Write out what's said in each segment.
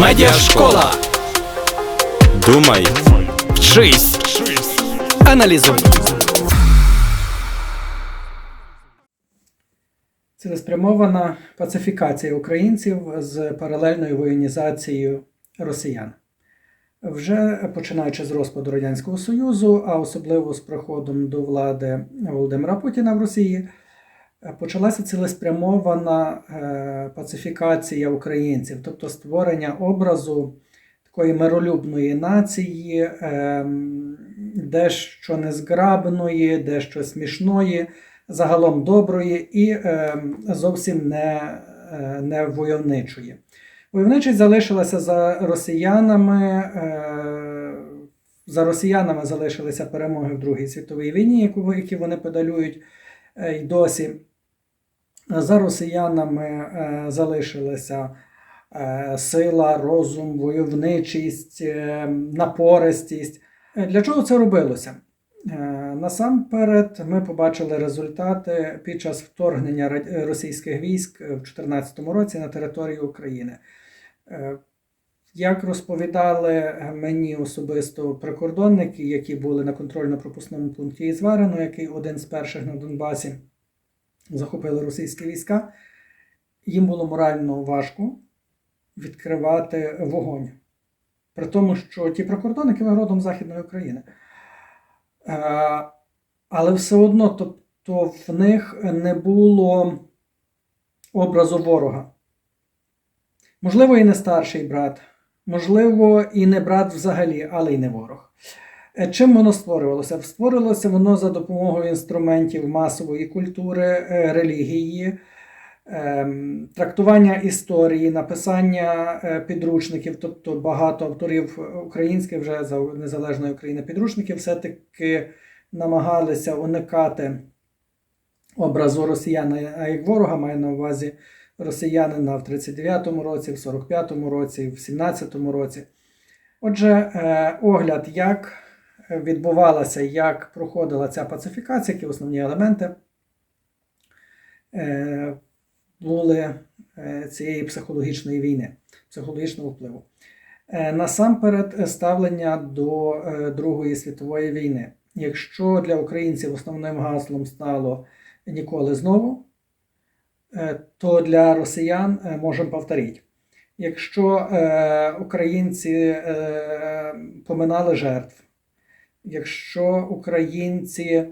Медіашкола. Думай, Вчись. Аналізуй. Цілеспрямована пацифікація українців з паралельною воєнізацією росіян. Вже починаючи з розпаду Радянського Союзу, а особливо з приходом до влади Володимира Путіна в Росії, почалася цілеспрямована е, пацифікація українців, тобто створення образу такої миролюбної нації, ем, дещо незграбної, дещо смішної, загалом доброї і ем, зовсім не, е, не войовничої. Войовничість залишилася за росіянами. е, За росіянами залишилися перемоги в Другій світовій війні, які вони педалюють е, й досі. За росіянами е, залишилися е, сила, розум, войовничість, е, напористість. Для чого це робилося? Насамперед, ми побачили результати під час вторгнення російських військ в 2014 році на територію України. Як розповідали мені особисто прикордонники, які були на контрольно-пропускному пункті Ізварено, який один з перших на Донбасі захопили російські війська, їм було морально важко відкривати вогонь. При тому, що ті прикордонники ви родом Західної України. Е, Але все одно, тобто в них не було образу ворога. Можливо, і не старший брат, можливо, і не брат взагалі, але й не ворог. Е, Чим воно створювалося? Створювалося воно за допомогою інструментів масової культури, е, релігії, ем, трактування історії, написання е, підручників, тобто багато авторів українських вже за незалежної України підручників все-таки намагалися уникати образу росіяна а як ворога, маю на увазі росіянина в 39-му році, в 45-му році, в 17-му році. Отже, огляд, як відбувалася, як проходила ця пацифікація, які основні елементи е, були е, цієї психологічної війни, психологічного впливу. Е, Насамперед, ставлення до Другої світової війни. Якщо для українців основним гаслом стало ніколи знову, то для росіян можемо повторити. Якщо українці поминали жертв, якщо українці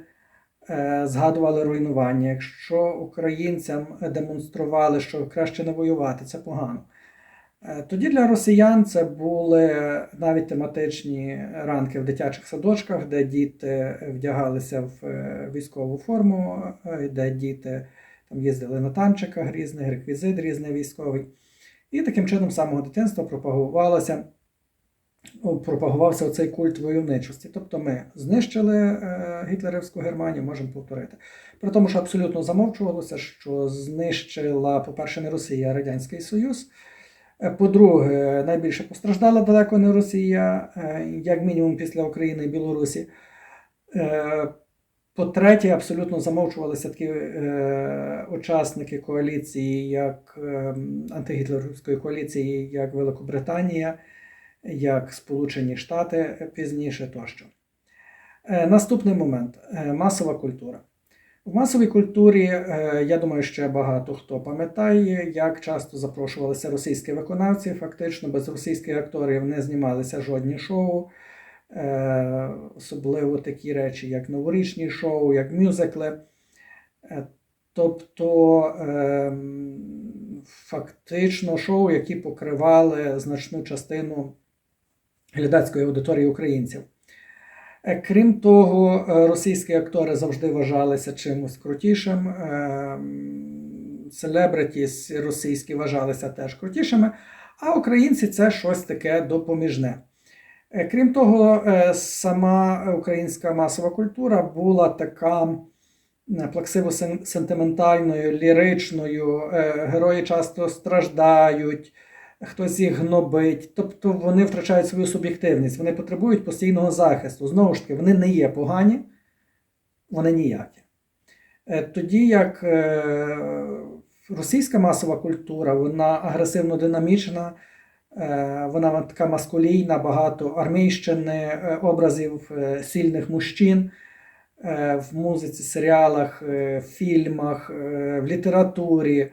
е, згадували руйнування, якщо українцям демонстрували, що краще не воювати, це погано. Е, Тоді для росіян це були навіть тематичні ранки в дитячих садочках, де діти вдягалися в е, військову форму, де діти там їздили на танчиках різних, реквізит різний військовий. І таким чином з самого дитинства пропагувалося, о, пропагувався цей культ войовничості. Тобто ми знищили е, гітлерівську Германію, можемо повторити. При тому, що абсолютно замовчувалося, що знищила, по-перше, не Росія, а Радянський Союз. Е, По-друге, найбільше постраждала далеко не Росія, е, як мінімум після України і Білорусі. По-третє, абсолютно замовчувалися такі учасники коаліції, як е, антигітлерівської коаліції, як Великобританія, як Сполучені Штати пізніше тощо. Е, наступний момент е, масова культура. В масовій культурі, е, я думаю, ще багато хто пам'ятає, як часто запрошувалися російські виконавці. Фактично, без російських акторів не знімалися жодні шоу, особливо такі речі, як новорічні шоу, як мюзикли. Тобто ем, фактично шоу, які покривали значну частину глядацької аудиторії українців. Е, Крім того, е, російські актори завжди вважалися чимось крутішим. ем, Селебритіс російські вважалися теж крутішими, а українці це щось таке допоміжне. Е, Крім того, е, сама українська масова культура була така е, плаксиво-сентиментальною, ліричною. Е, Герої часто страждають, хтось їх гнобить. Тобто вони втрачають свою суб'єктивність, вони потребують постійного захисту. Знову ж таки, вони не є погані, вони ніякі. Е, Тоді як е, російська масова культура, вона агресивно динамічна, Е, Вона така маскулійна, багато армійщини, образів сильних мужчин в музиці, серіалах, фільмах, в літературі.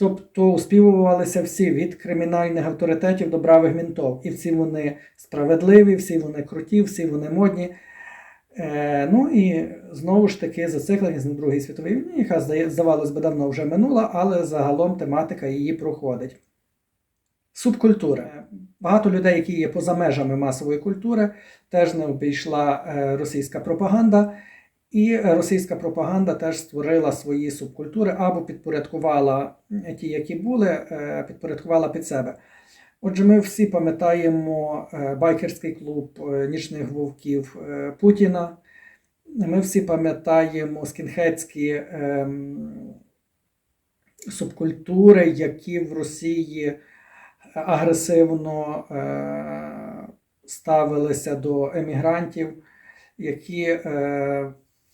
Тобто успівувалися всі від кримінальних авторитетів до бравих мінтов. І всі вони справедливі, всі вони круті, всі вони модні. Е, ну і знову ж таки зацикленість на Другій світовій війні, яка здавалось би давно вже минула, але загалом тематика її проходить. Субкультура. Багато людей, які є поза межами масової культури, теж не обійшла е, російська пропаганда. І російська пропаганда теж створила свої субкультури або підпорядкувала е, ті, які були, е, підпорядкувала під себе. Отже, ми всі пам'ятаємо е, байкерський клуб нічних вовків Путіна. Ми всі пам'ятаємо скінхедські ем, субкультури, які в Росії агресивно ставилися до емігрантів, які е,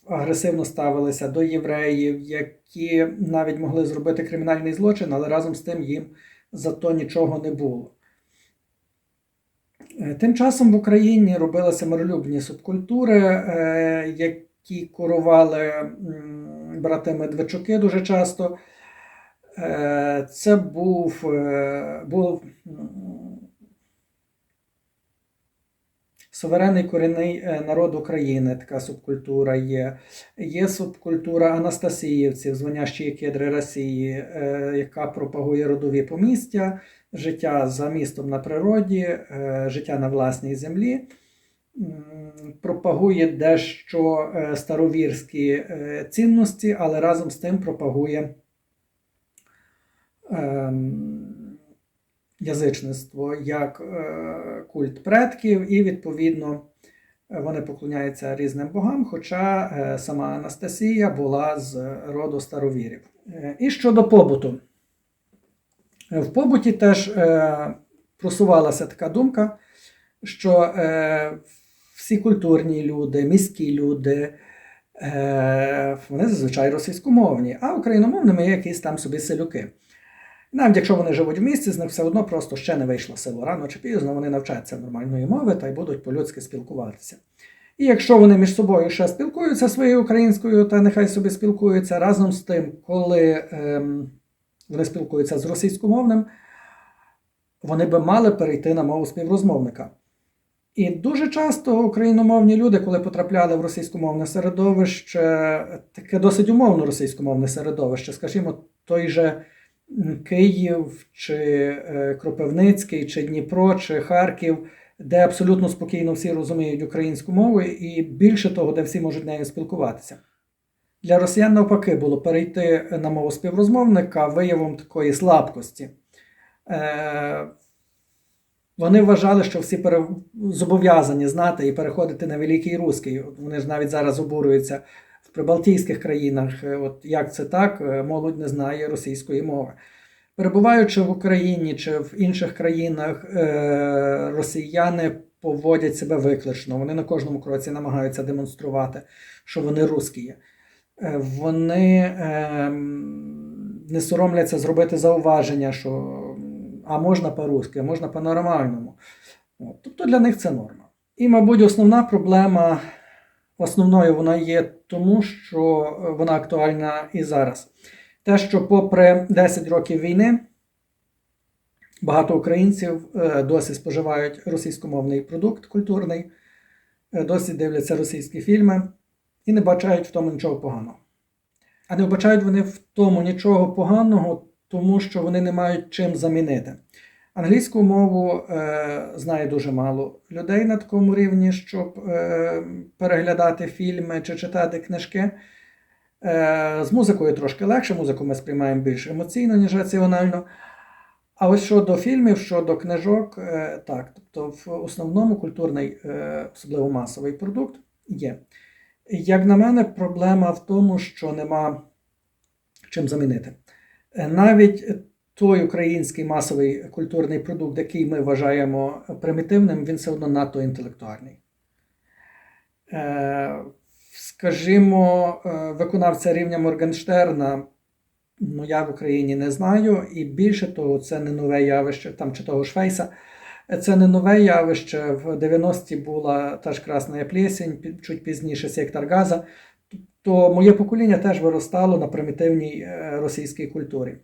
агресивно ставилися до євреїв, які навіть могли зробити кримінальний злочин, але разом з тим їм за то нічого не було. Е, Тим часом в Україні робилися миролюбні субкультури, е, які курували брати Медведчуки дуже часто. Е, Це був, був суверенний корінний е, народ України, така субкультура є. Є субкультура Анастасіївців, звонящі кедри Росії, е, яка пропагує родові помістя, життя за містом на природі, е, життя на власній землі. Пропагує дещо старовірські цінності, але разом з тим пропагує ем, язичництво як е, культ предків, і відповідно вони поклоняються різним богам, хоча е, сама Анастасія була з роду старовірів. Е, І щодо побуту. В побуті теж просувалася така думка, що всі культурні люди, міські люди, вони зазвичай російськомовні, а україномовними є якісь там собі селюки. Навіть якщо вони живуть в місті, з них все одно просто ще не вийшло село. Рано чи пізно вони навчаться нормальної мови та й будуть по-людськи спілкуватися. І якщо вони між собою ще спілкуються своєю українською, та нехай собі спілкуються разом з тим, коли ем, вони спілкуються з російськомовним, вони би мали перейти на мову співрозмовника. І дуже часто україномовні люди, коли потрапляли в російськомовне середовище, таке досить умовно російськомовне середовище, скажімо, той же Київ, чи е, Кропивницький, чи Дніпро, чи Харків, де абсолютно спокійно всі розуміють українську мову, і більше того, де всі можуть нею спілкуватися. Для росіян навпаки було перейти на мову співрозмовника виявом такої слабкості. Е, вони вважали, що всі пере... зобов'язані знати і переходити на великий русський. Вони ж навіть зараз обурюються прибалтійських країнах. е, От як це так? Е, Молодь не знає російської мови. Перебуваючи в Україні чи в інших країнах, е, росіяни поводять себе виклично. Вони на кожному кроці намагаються демонструвати, що вони русські. Вони ем, не соромляться зробити зауваження, що а можна по-русски, а можна по-нормальному. Тобто для них це норма. І, мабуть, основна проблема, основною вона є тому, що е, вона актуальна і зараз. Те, що попри 10 років війни, багато українців е, досі споживають російськомовний продукт культурний, е, досі дивляться російські фільми і не бачають в тому нічого поганого. А не вбачають вони в тому нічого поганого, тому що вони не мають чим замінити. Англійську мову е, знає дуже мало людей на такому рівні, щоб е, переглядати фільми чи читати книжки. Е, з музикою трошки легше, музику ми сприймаємо більш емоційно, ніж раціонально. А ось щодо фільмів, щодо книжок, е, так, тобто в основному культурний, е, особливо масовий продукт є. Як на мене, проблема в тому, що нема чим замінити. Е, Навіть той український масовий культурний продукт, який ми вважаємо примітивним, він все одно надто інтелектуальний. Е, Скажімо, е, виконавця рівня Моргенштерна ну, я в Україні не знаю, і більше того, це не нове явище, там чи того Швейса. Це не нове явище. В 90-ті була та ж Красна Плесень, чуть пізніше сектор Газа. То моє покоління теж виростало на примітивній е, російській культурі.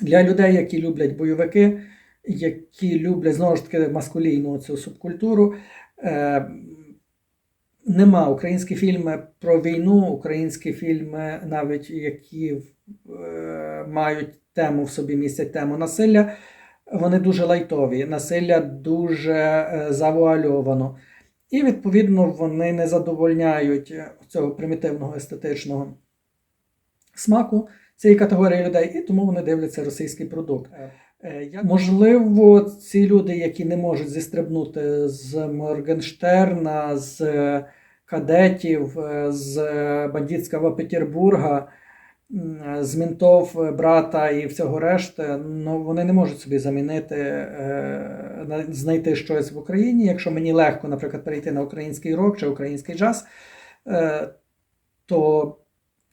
Для людей, які люблять бойовики, які люблять знову ж таки маскулійну цю субкультуру, е, нема українські фільми про війну, українські фільми, навіть які е, мають тему в собі містять тему насилля, вони дуже лайтові. Насилля дуже е, завуальовано. І, відповідно, вони не задовольняють цього примітивного естетичного смаку цієї категорії людей, і тому вони дивляться російський продукт. Е, Можливо, ці люди, які не можуть зістрибнути з Моргенштерна, з е, кадетів, е, з е, бандитського Петербурга, з мінтов е, брата і всього решти, ну вони не можуть собі замінити, е, на- знайти щось в Україні. Якщо мені легко, наприклад, перейти на український рок чи український джаз, е, то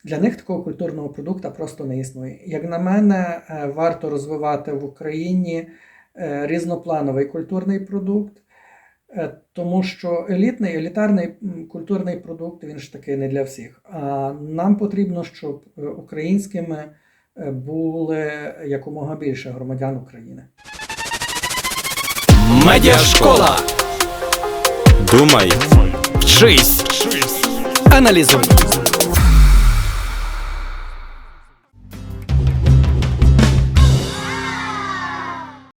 для них такого культурного продукту просто не існує. Як на мене, е, варто розвивати в Україні е, різноплановий культурний продукт, е, тому що елітний, елітарний культурний продукт він ж таки не для всіх. А нам потрібно, щоб українськими були якомога більше громадян України. Медіашкола. Думай. Вчись. Аналізуй.